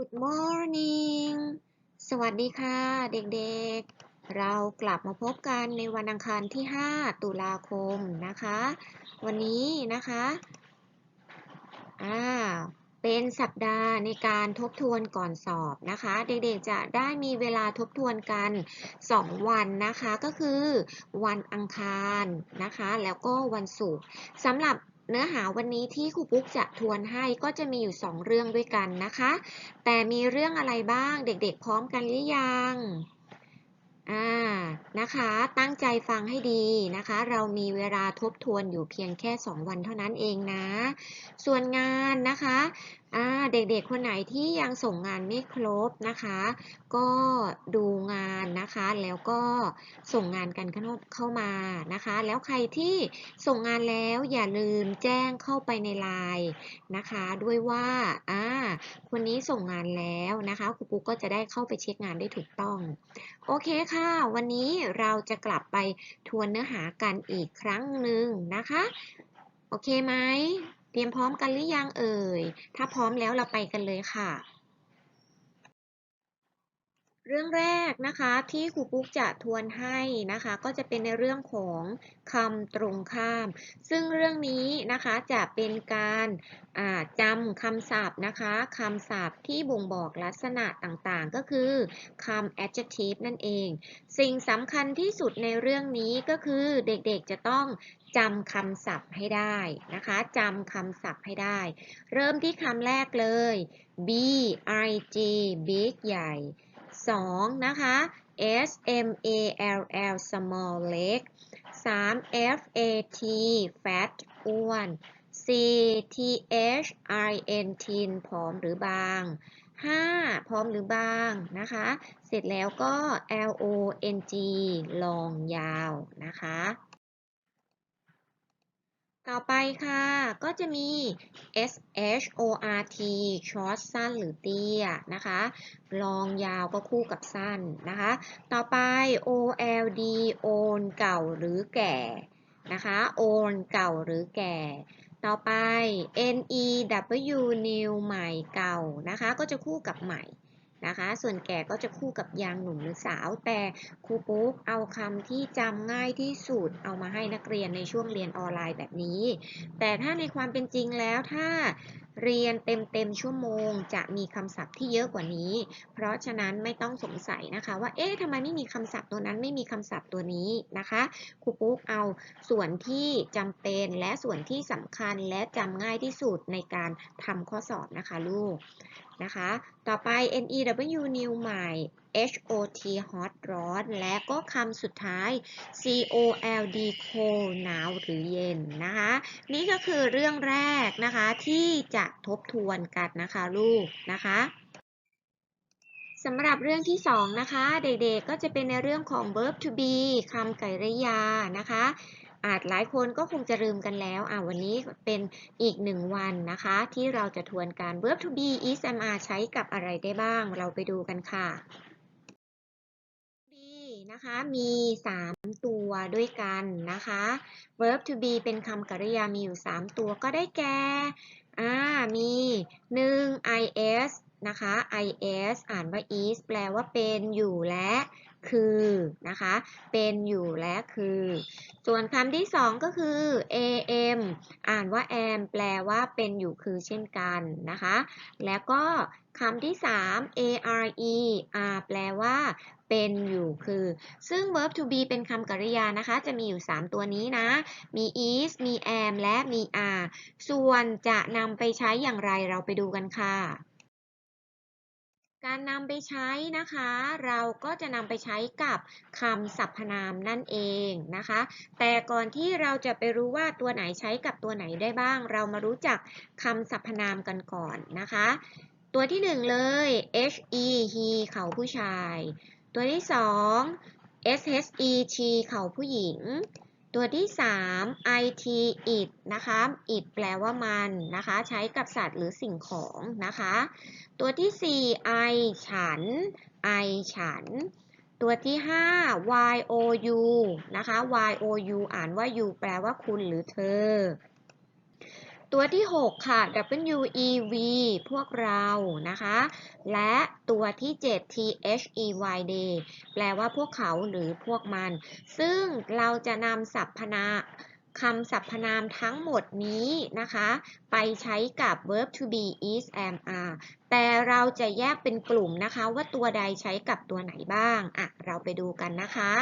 Good morning สวัสดีค่ะเด็กๆ เรากลับมาพบกันในวันอังคารที่ 5 ตุลาคมนะคะ วันนี้นะคะอ่าเป็นสัปดาห์ในการทบทวนก่อนสอบนะคะ เด็กๆจะได้มีเวลาทบทวนกัน 2 วันนะคะก็คือวันอังคารนะคะ แล้วก็วันศุกร์สำหรับ เนื้อหาวันนี้ที่ครูปุ๊กจะทวนให้ก็จะมีอยู่ 2 เรื่องด้วยกันนะคะ แต่มีเรื่องอะไรบ้างเด็กๆ พร้อมกันหรือยังอ่านะคะตั้งใจฟังให้ดีนะคะ เรามีเวลาทบทวนอยู่เพียงแค่ 2 วันเท่านั้นเองนะ ส่วนงานนะคะเด็กๆ คนไหนที่ยังส่งงานไม่ครบนะคะ ก็ดูงานนะคะ แล้วก็ส่งงานกันเข้าเข้ามานะคะ แล้วใครที่ส่งงานแล้วอย่าลืมแจ้งเข้าไปในไลน์นะคะ ด้วยว่าอ่าคนนี้ส่งงานแล้วนะคะครูปุ๊กก็จะได้เข้าไปเช็คงานได้ถูกต้อง โอเคค่ะ วันนี้เราจะกลับไปทวนเนื้อหากันอีกครั้งหนึ่งนะคะ โอเคไหม เตรียมพร้อมกันหรือยังเอ่ย ถ้าพร้อมแล้วเราไปกันเลยค่ะ เรื่องแรกนะคะที่ครูปุ๊กจะทวนให้นะคะ ก็จะเป็นในเรื่องของคำตรงข้าม ซึ่งเรื่องนี้นะคะจะเป็นการจำคำศัพท์นะคะคำศัพท์ที่บ่งบอกลักษณะต่างๆ ก็คือคำ adjective นั่นเอง สิ่งสำคัญที่สุดในเรื่องนี้ก็คือเด็กๆจะต้องจำคำศัพท์ให้ได้นะคะจำคำศัพท์ให้ได้ เริ่มที่คำแรกเลย b i g big ใหญ่ 2. นะคะ S M A L L small เล็ก 3. F A T fat อ้วน 4. T H I N tin ผอมหรือบาง 5. พร้อมหรือบางนะคะ เสร็จแล้วก็ L O N G ลองยาวนะคะ ต่อไปค่ะ ก็จะมี S H O R T short สั้นหรือเตี้ยนะคะ ลองยาวก็คู่กับสั้นนะคะ ต่อไป O L D old เก่าหรือแก่นะคะ old เก่าหรือแก่ ต่อไป N E W new ใหม่เก่านะคะ ก็จะคู่กับใหม่ นะคะ ส่วนแก่ก็จะคู่กับยังหนุ่มหรือสาว แต่ครูปุ๊กเอาคำที่จำง่ายที่สุดเอามาให้นักเรียนในช่วงเรียนออนไลน์แบบนี้ แต่ถ้าในความเป็นจริงแล้วถ้า เรียนเต็มเต็มชั่วโมง จะมีคำศัพท์ที่เยอะกว่านี้ เพราะฉะนั้นไม่ต้องสงสัยนะคะ ว่า เอ๊ะทำไมไม่มีคำศัพท์ตัวนั้นไม่มีคำศัพท์ตัวนี้นะคะ ครูปุ๊กเอาส่วนที่จำเป็นและส่วนที่สำคัญและจำง่ายที่สุดในการทำข้อสอบนะคะลูกนะคะ ต่อไป new new ใหม่ hot hot ร้อน และก็คำสุดท้าย cold cold หนาวหรือเย็นนะคะ นี่ก็คือเรื่องแรกนะคะที่จะทบทวนกันนะคะลูกนะคะสำหรับเรื่องที่สองนะคะ เด็กๆก็จะเป็นในเรื่องของ verb to be คำกริยานะคะอาจหลายคนก็คงจะลืมกันแล้วอ่าวันนี้เป็นอีกหนึ่งวันนะคะ ที่เราจะทวนการ verb to be is am are ใช้กับอะไรได้บ้าง เราไปดูกันค่ะ นะคะ มี 3 ตัวด้วยกันนะคะ verb to be เป็นคำกริยามีอยู่ 3 ตัวก็ได้แก่อ่ามี 1 is นะคะ is อ่านว่า is แปลว่าเป็นอยู่และคือนะคะ เป็นอยู่และคือ ส่วนคำที่สองก็คือ am อ่านว่า am แปลว่าเป็นอยู่คือเช่นกันนะคะ แล้วก็คำที่สาม are are แปลว่า เป็นอยู่คือ ซึ่ง verb to be เป็นคำกริยานะคะ จะมีอยู่ 3 ตัวนี้นะ มี is มี am และมี are ส่วนจะนำไปใช้อย่างไรเราไปดูกันค่ะ การนำไปใช้นะคะ เราก็จะนำไปใช้กับคำสรรพนามนั่นเองนะคะ แต่ก่อนที่เราจะไปรู้ว่าตัวไหนใช้กับตัวไหนได้บ้าง เรามารู้จักคำสรรพนามกันก่อนนะคะตัวที่หนึ่งเลย he he เขาผู้ชาย ตัวที่สอง she she เข่าผู้หญิง ตัวที่ 3 it it นะคะ it แปลว่ามันนะคะ ใช้กับสัตว์หรือสิ่งของนะคะ ตัวที่ 4 I ฉัน I ฉัน ตัวที่ 5 y o u นะคะ y o u อ่านว่า you แปลว่าคุณหรือเธอ ตัวที่ 6 ค่ะ W E V พวกเรานะคะ และตัวที่ 7 T-H-E-Y-D แปลว่าพวกเขาหรือพวกมัน ซึ่งเราจะนำสรรพนามคำสรรพนามทั้งหมดนี้นะคะ ไปใช้กับ verb to be is am are แต่เราจะแยกเป็นกลุ่มนะคะว่าตัวใดใช้กับตัวไหนบ้าง อะ เราไปดูกันนะคะ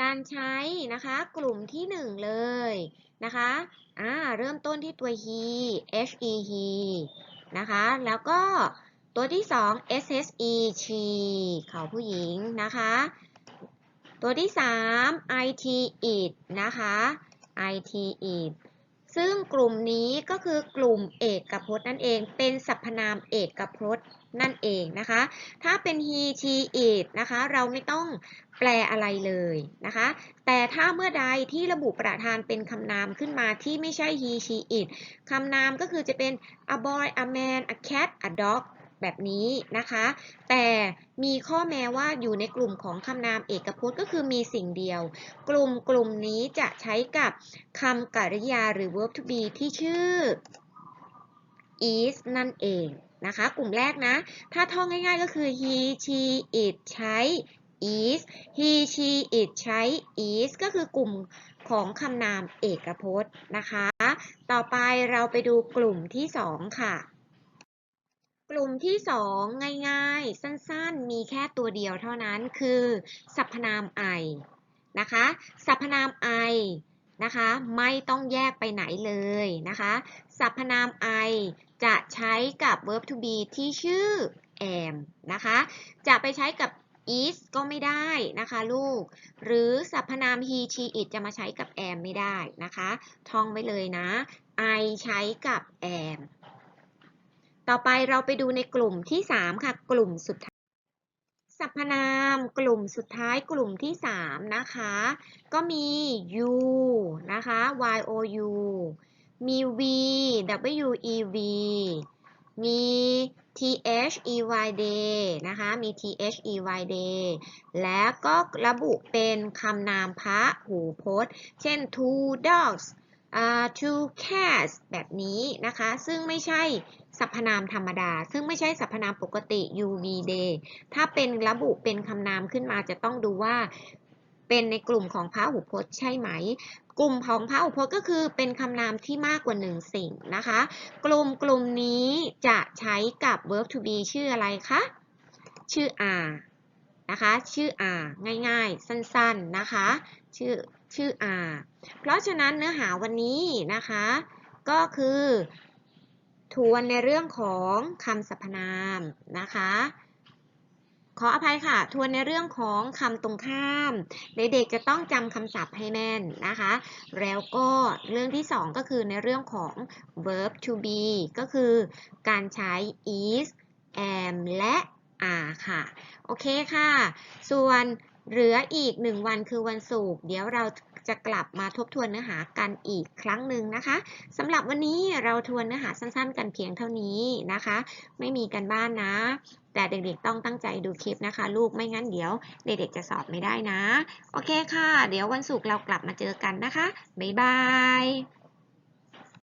การใช้นะคะ กลุ่มที่ 1 เลย นะคะอ่าเริ่มต้นที่ตัว he he he นะคะ แล้วก็ตัวที่ 2 she she เขาผู้หญิงนะคะ ตัวที่ 3 it it นะคะ it it ซึ่งกลุ่มนี้ก็คือกลุ่มเอกพจน์นั่นเอง เป็นสรรพนามเอกพจน์นั่นเองนะคะ ถ้าเป็น he she it นะคะ เราไม่ต้องแปลอะไรเลยนะคะ แต่ถ้าเมื่อใดที่ระบุประธานเป็นคำนามขึ้นมาที่ไม่ใช่ he she it คำนามก็คือจะเป็น a boy a man a cat a dog แบบนี้นะคะ แต่มีข้อแม้ว่าอยู่ในกลุ่มของคำนามเอกพจน์ก็คือมีสิ่งเดียว กลุ่มกลุ่มนี้จะใช้กับคำกริยาหรือ verb to be ที่ชื่อ is นั่นเองนะคะ กลุ่มแรกนะ ถ้าท่องง่ายๆก็คือ he she it ใช้ is he she it ใช้ is ก็คือกลุ่มของคำนามเอกพจน์นะคะ ต่อไปเราไปดูกลุ่มที่สองค่ะ กลุ่มที่สองง่ายๆ สั้นๆ มีแค่ตัวเดียวเท่านั้นคือ สรรพนาม I นะคะสรรพนาม I นะคะไม่ต้องแยกไปไหนเลยนะคะสรรพนาม I จะใช้กับ verb to be ที่ชื่อ am นะคะจะไปใช้กับ is ก็ไม่ได้นะคะลูก หรือสรรพนาม he she it จะมาใช้กับ am ไม่ได้นะคะ ท่องไว้เลยนะ I ใช้กับ am ต่อไปเราไปดูในกลุ่มที่ 3 ค่ะ กลุ่มสุดท้ายสรรพนามกลุ่มสุดท้ายกลุ่มที่ 3 นะคะ ก็มี you นะคะ y o u มี v w e v มี t h e y day นะคะ มี t h e y day และก็ระบุเป็นคำนามพระหูพจน์ เช่น two dogs อ่า two cats แบบนี้นะคะ ซึ่งไม่ใช่สรรพนามธรรมดา ซึ่งไม่ใช่สรรพนามปกติ uv day ถ้าเป็นระบุเป็นคำนามขึ้นมาจะต้องดูว่าเป็นในกลุ่มของพระหูพจน์ใช่ไหม กลุ่มของพระหูพจน์ก็คือเป็นคำนามที่มากกว่าหนึ่งสิ่งนะคะ กลุ่มกลุ่มนี้จะใช้กับ verb to be ชื่ออะไรคะ ชื่อ are นะคะ ชื่อ are ง่ายๆ สั้นๆ นะคะ ชื่อ ชื่อ R เพราะฉะนั้นเนื้อหาวันนี้นะคะ ก็คือทวนในเรื่องของคำสรรพนามนะคะ ขออภัยค่ะ ทวนในเรื่องของคำตรงข้าม เด็กๆจะต้องจำคำศัพท์ให้แม่นนะคะ แล้วก็เรื่องที่2ก็คือในเรื่องของ verb to be ก็คือการใช้ is am และ are ค่ะ โอเคค่ะ ส่วน เหลืออีก 1 วันคือวันศุกร์เดี๋ยวเราจะกลับมาทบทวนเนื้อหากันอีกครั้งหนึ่งนะคะสำหรับวันนี้เราทวนเนื้อหาสั้นๆ กันเพียงเท่านี้นะคะ ไม่มีกันบ้านนะ แต่เด็กๆต้องตั้งใจดูคลิปนะคะ ลูกไม่งั้นเดี๋ยวเด็กๆจะสอบไม่ได้นะ โอเคค่ะ เดี๋ยววันศุกร์เรากลับมาเจอกันนะคะ บ๊ายบาย